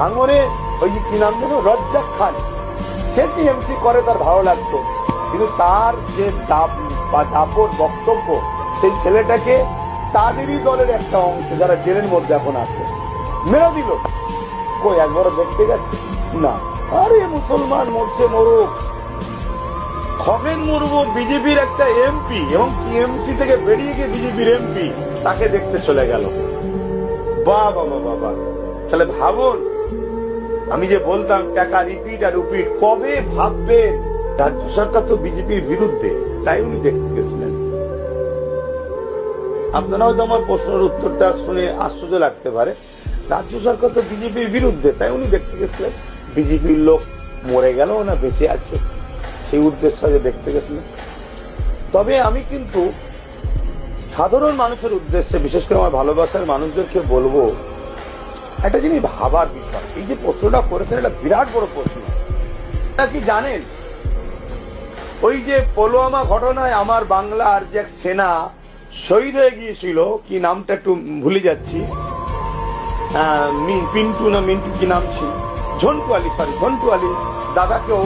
ভাঙনে ওই কি নাম যেন? রজ্জাক খান। সে টিএমসি করে তার ভালো লাগতো। কিন্তু তার যে দাপ- বা দাপট বক্তব্য, সেই ছেলেটাকে তাদেরই দলের একটা অংশ, যারা জেলের মধ্যে এখন আছে, মেরে দিল। কই, একবারও দেখতে গেছে? না। আরে, মুসলমান মরছে, মরুক। খগেন মুর্মু বিজেপির একটা এমপি এবং টিএমসি থেকে বেরিয়ে গিয়ে বিজেপির এমপি তাকে দেখতে চলে গেল। বাহ বাবা বাবা তাহলে ভাবুন আমি যে বলতাম, টাকা রিপিট আর রিপিট কবে ভাববেন? রাজ্য সরকার তো বিজেপির বিরুদ্ধে, তাই উনি দেখতে গেছিলেন। আপনারা হয়তো আমার প্রশ্নের উত্তরটা শুনে আশ্চর্য লাগতে পারে। রাজ্য সরকার তো বিজেপির বিরুদ্ধে, তাই উনি দেখতে গেছিলেন। বিজেপির লোক মরে গেল না বেঁচে আছে, সেই উদ্দেশ্য যে দেখতে গেছিলেন। তবে আমি কিন্তু সাধারণ মানুষের উদ্দেশ্যে, বিশেষ করে আমার ভালোবাসার মানুষদেরকে বলব একটা জিনিস ভাবার বিষয়। এই যে প্রশ্নটা করেছেন, এটা বিরাট বড় প্রশ্ন। কি জানেন? ওই যে পুলওয়ামা ঘটনায় আমার বাংলার যে সেনা শহীদ হয়ে গিয়েছিল, কি নামটা একটু ভুলে যাচ্ছি। পিন্টু না মিন্টু, কি নাম ছিল? ঝন্টু আলী সরি ঝন্টু আলী দাদাকেও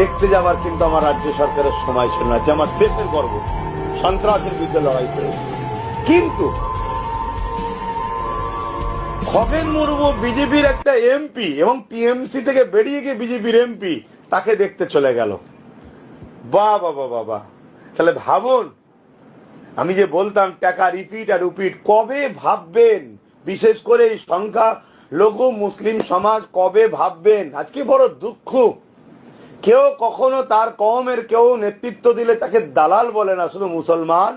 দেখতে যাওয়ার কিন্তু আমার রাজ্য সরকারের সময় ছিল না, যে আমার দেশের গর্ব। সন্ত্রাসের বিরুদ্ধে লড়াই কিন্তু খগেন মুর্মু বিজেপির একটা এমপি এবং টিএমসি থেকে বেরিয়ে গিয়ে বিজেপির এমপি তাকে দেখতে চলে গেল। বাহ বাবা বাবা তাহলে ভাবুন, আমি যে বলতাম, টাকা রিপিট আর রিপিট কবে ভাববেন? বিশেষ করে এই সংখ্যা লঘু মুসলিম সমাজ কবে ভাববেন? আজকে বড় দুঃখ। কেউ কখনো তার কমের কেউ নেতৃত্ব দিলে তাকে দালাল বলে না, শুধু মুসলমান।